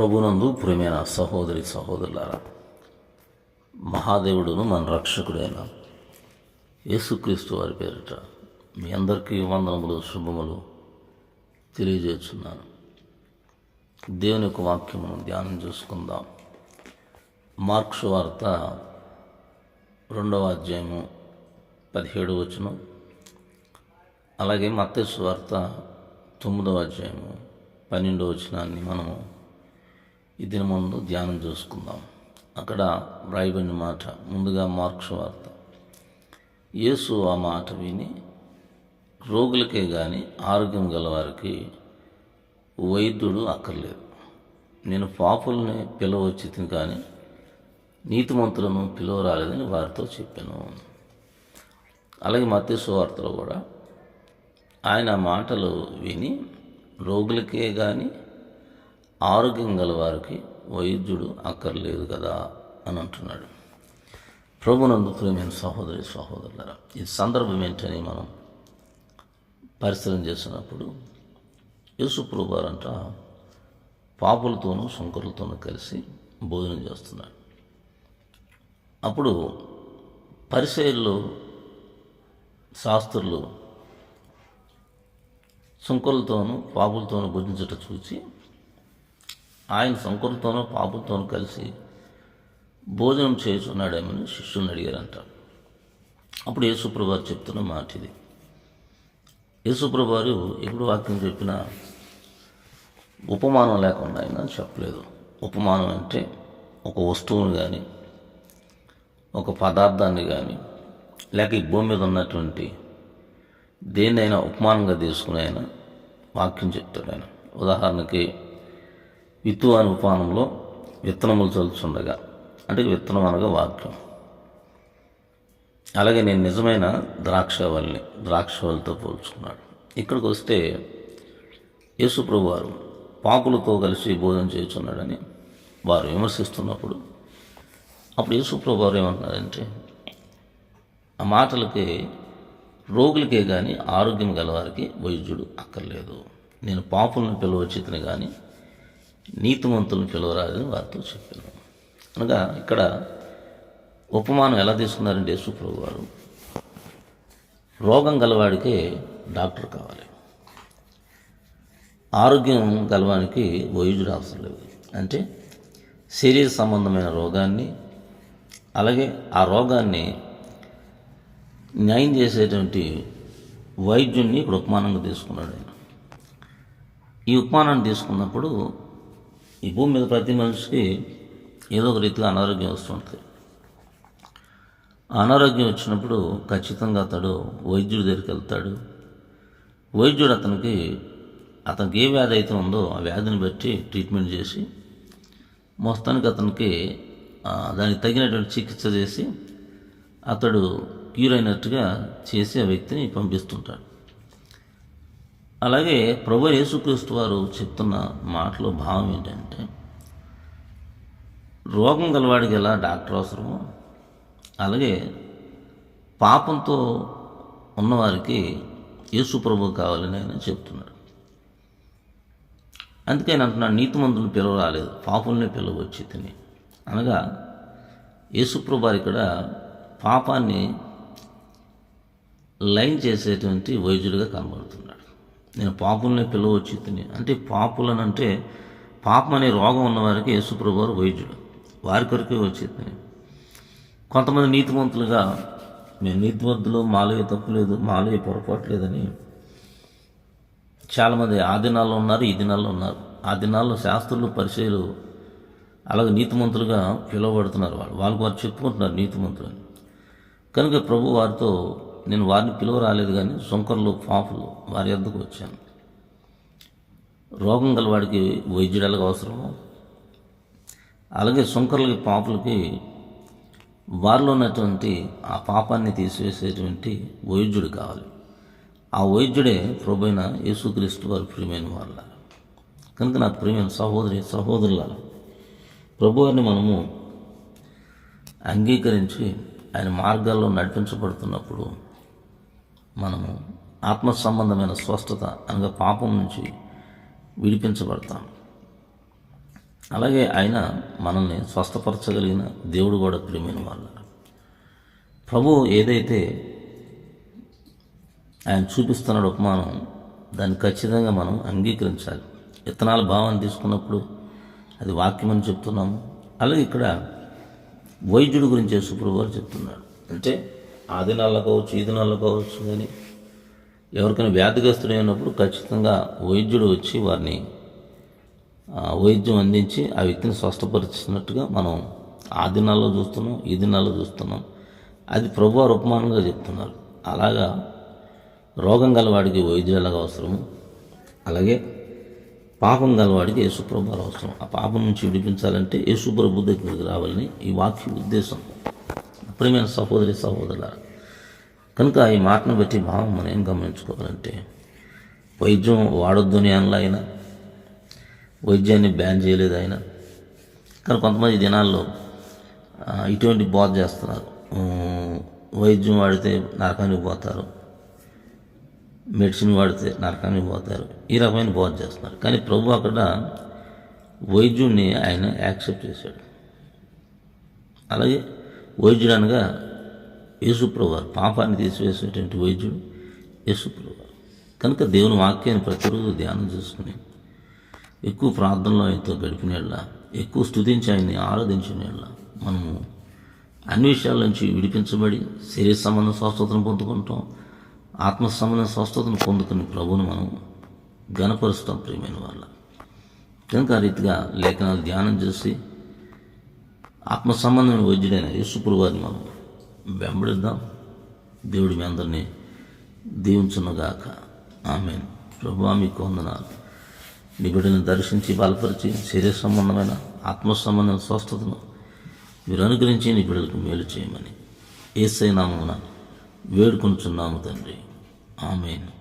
ప్రభునందు ప్రియమైన సహోదరి సహోదరులారా మహాదేవుడును మన రక్షకుడైన యేసుక్రీస్తు వారి పేరిట మీ అందరికీ వందనములు శుభములు తెలియజేస్తున్నాను. దేవుని యొక్క వాక్యమును ధ్యానం చేసుకుందాం. మార్క్స్ వార్త రెండవ అధ్యాయము పదిహేడు వచనం. అలాగే మత్స్సు వార్త తొమ్మిదవ అధ్యాయము పన్నెండవ వచనాన్ని మనము ఈ దినమందు ధ్యానం చేసుకుందాం. అక్కడ వ్రాయబడిన మాట ముందుగా మార్క్స్ వార్త. యేసు ఆ మాట విని రోగులకే కానీ ఆరోగ్యం గలవారికి వైద్యుడు అక్కర్లేదు. నేను పాపుల్ని పిలవచ్చి కానీ నీతిమంతులను పిలవరాలేదని వారితో చెప్పాను. అలాగే మత్స్సు వార్తలో కూడా ఆయన మాటలు విని రోగులకే కానీ ఆరోగ్యం గల వారికి వైద్యుడు అక్కర్లేదు కదా అని అంటున్నాడు. ప్రభునందు ప్రేమైన సహోదరి సహోదరులరా ఈ సందర్భం ఏంటని మనం పరిశీలన చేసినప్పుడు యేసుప్రభు పాపులతోనూ శంకరులతోనూ కలిసి భోజనం చేస్తున్నాడు అప్పుడు పరిచయల్లో శాస్త్రులు శంకరులతోనూ పాపులతోనూ భుజించట చూసి ఆయన శంకరుతోనూ పాపులతోనూ కలిసి భోజనం చేస్తున్నాడేమని శిష్యుని అడిగారంట. అప్పుడు యేసుప్రభు వారు చెప్తున్న మాట ఇది. యేసుప్రభు వారు ఎప్పుడు వాక్యం చెప్పినా ఉపమానం లేకుండా ఆయన చెప్పలేదు. ఉపమానం అంటే ఒక వస్తువుని కానీ ఒక పదార్థాన్ని కానీ లేక ఈ భూమి మీద ఉన్నటువంటి దేన్నైనా ఉపమానంగా తీసుకుని ఆయన వాక్యం చెప్తాడు ఆయన. ఉదాహరణకి విత్తు అనే విత్తనములు చల్చుండగా అంటే విత్తనం అనగా వాక్యం. అలాగే నేను నిజమైన ద్రాక్షవల్ని ద్రాక్షవల్లితో పోల్చుకున్నాడు. ఇక్కడికి వస్తే యేసుప్రభు వారు పాకులతో కలిసి భోజనం చేస్తున్నాడని వారు విమర్శిస్తున్నప్పుడు అప్పుడు యేసుప్రభు వారు ఏమంటున్నారంటే ఆ మాటలకి రోగులకే కానీ ఆరోగ్యం గలవారికి వైద్యుడు అక్కర్లేదు. నేను పాపులను పిలవచ్చితని కానీ నీతిమంతులను పిలవరాదని వారితో చెప్పాను. అనగా ఇక్కడ ఉపమానం ఎలా తీసుకున్నారంటే యేసుప్రభు వారు రోగం గలవాడికే డాక్టర్ కావాలి. ఆరోగ్యం గలవానికి వైద్యుడు అవసరం లేదు. అంటే శరీర సంబంధమైన రోగాన్ని అలాగే ఆ రోగాన్ని న్యాయం చేసేటువంటి వైద్యుణ్ణి ఇక్కడ ఉపమానంగా తీసుకున్నాడు ఆయన. ఈ ఉపమానాన్ని తీసుకున్నప్పుడు ఈ భూమి మీద ప్రతి మనిషికి ఏదో ఒక రీతిగా అనారోగ్యం వస్తుంటుంది. అనారోగ్యం వచ్చినప్పుడు ఖచ్చితంగా అతడు వైద్యుడి దగ్గరికి వెళ్తాడు. వైద్యుడు అతనికి అతనికి ఏ వ్యాధి అయితే ఉందో ఆ వ్యాధిని బట్టి ట్రీట్మెంట్ చేసి మొత్తానికి అతనికి దానికి తగినటువంటి చికిత్స చేసి అతడు క్యూర్ అయినట్టుగా చేసి ఆ వ్యక్తిని పంపిస్తుంటాడు. అలాగే ప్రభు యేసుక్రీస్తు వారు చెప్తున్న మాటలో భావం ఏంటంటే రోగం గలవాడికి ఎలా డాక్టర్ అవసరమో అలాగే పాపంతో ఉన్నవారికి యేసు ప్రభు కావాలని ఆయన చెప్తున్నాడు. అందుకే అంటున్నాడు నీతిమంతులు పిలువ రాలేదు పాపుల్ని పిలవచ్చి తిని. అనగా యేసుప్రభు వారు ఇక్కడ పాపాన్ని లైన్ చేసేటువంటి వైద్యుడిగా కనబడుతున్నాడు. నేను పాపులనే పిలవచ్చు తిని అంటే పాపులను అంటే పాపం అనే రోగం ఉన్నవారికి యేసుప్రభు వారు వైద్యుడు వారి కొరకే వచ్చి తిని కొంతమంది నీతిమంతులుగా మేము నీతివంతులు మాలో తప్పు లేదు మాలో పొరపాటు లేదని చాలామంది ఆ దినాల్లో ఉన్నారు ఈ దినాల్లో ఉన్నారు. ఆ దినాల్లో శాస్త్రులు పరిచయలు అలాగే నీతిమంతులుగా పిలువబడుతున్నారు వాళ్ళు. వాళ్ళకు వారు చెప్పుకుంటున్నారు నీతిమంతులు అని కనుక ప్రభు వారితో నేను వారిని పిలువ రాలేదు కానీ సుంకర్లు పాపులు వారి వద్దకు వచ్చాను. రోగం గల వాడికి వైద్యుడు ఎలాగ అవసరమో అలాగే సుంకర్లకి పాపులకి వారిలో ఉన్నటువంటి ఆ పాపాన్ని తీసివేసేటువంటి వైద్యుడు కావాలి. ఆ వైద్యుడే ప్రభైన యేసుక్రీస్తు వారి ప్రియమైన వాళ్ళ కనుక నా ప్రియమైన సహోదరి సహోదరుల ప్రభువారిని మనము అంగీకరించి ఆయన మార్గాల్లో నడిపించబడుతున్నప్పుడు మనము ఆత్మ సంబంధమైన స్వస్థత అనగా పాపం నుంచి విడిపించబడతాం. అలాగే ఆయన మనల్ని స్వస్థపరచగలిగిన దేవుడు కూడా ప్రియమైన వాళ్ళ. ప్రభు ఏదైతే ఆయన చూపిస్తున్నాడు ఉపమానం దాన్ని ఖచ్చితంగా మనం అంగీకరించాలి. విత్తనాల భావాన్ని తీసుకున్నప్పుడు అది వాక్యం అని చెప్తున్నాము. అలాగే ఇక్కడ వైద్యుడి గురించి సుప్రభు గారు చెప్తున్నాడు అంటే ఆ దినాల్లో కావచ్చు ఈ దినాల్లో కావచ్చు కానీ ఎవరికైనా వ్యాధిగ్రస్తుడు అయినప్పుడు ఖచ్చితంగా వైద్యుడు వచ్చి వారిని వైద్యం అందించి ఆ వ్యక్తిని స్వస్థపరుస్తున్నట్టుగా మనం ఆ దినాల్లో చూస్తున్నాం ఈ దినాల్లో చూస్తున్నాం. అది ప్రభువారు ఉపమానంగా చెప్తున్నారు. అలాగా రోగం గలవాడికి వైద్యుడు ఎలాగ అవసరము? అలాగే పాపం గలవాడికి యేసుప్రభు అవసరం. ఆ పాపం నుంచి విడిపించాలంటే యేసుప్రభు దగ్గరికి రావాలని ఈ వాక్య ఉద్దేశం. ప్రియమైన సహోదరి సహోదరుల కనుక ఈ మాటను బట్టి భావం మనం ఏం గమనించుకోవాలంటే వైద్యం వాడొద్దు అని అనలా ఆయన వైద్యాన్ని బ్యాన్ చేయలేదు ఆయన కానీ కొంతమంది దినాల్లో ఇటువంటి బోధ చేస్తున్నారు. వైద్యం వాడితే నరకానికి పోతారు మెడిసిన్ వాడితే నరకానికి పోతారు ఈ రకమైన బోధ చేస్తున్నారు. కానీ ప్రభు అక్కడ వైద్యుడిని ఆయన యాక్సెప్ట్ చేశాడు. అలాగే వైద్యుడు అనగా యేసుప్రభు వారు పాపాన్ని తీసివేసేటువంటి వైద్యుడు యేసుప్రభు వారు కనుక దేవుని వాక్యాన్ని ప్రతిరోజు ధ్యానం చేసుకుని ఎక్కువ ప్రార్థనలో ఆయనతో గడిపినేళ్ళ ఎక్కువ స్థుతించి ఆయన్ని ఆరాధించినేళ్ళ మనము అన్ని విషయాల నుంచి విడిపించబడి శరీర సంబంధ స్వస్థతను పొందుకుంటాం ఆత్మ సంబంధ స్వస్థతను పొందుకుని ప్రభువును మనం ఘనపరుస్తాం ప్రియమైన వాళ్ళ. కనుక ఆ రీతిగా లేఖనాలు ధ్యానం చేసి ఆత్మ సంబంధమైన వైద్యుడైన యేసుపురు వారిని మనం వెంబడిద్దాం. దేవుడి మీ అందరినీ దీవించునుగాక. ఆమె ప్రభు మీకు వందనాలు. నీ బిడ్డను దర్శించి బలపరిచి శరీర సంబంధమైన ఆత్మ సంబంధమైన స్వస్థతను మీరు అనుగ్రహించి నీ బిడ్డలకు మేలు చేయమని ఏసై నామమున వేడుకొనుచున్నాము తండ్రి. ఆమెను.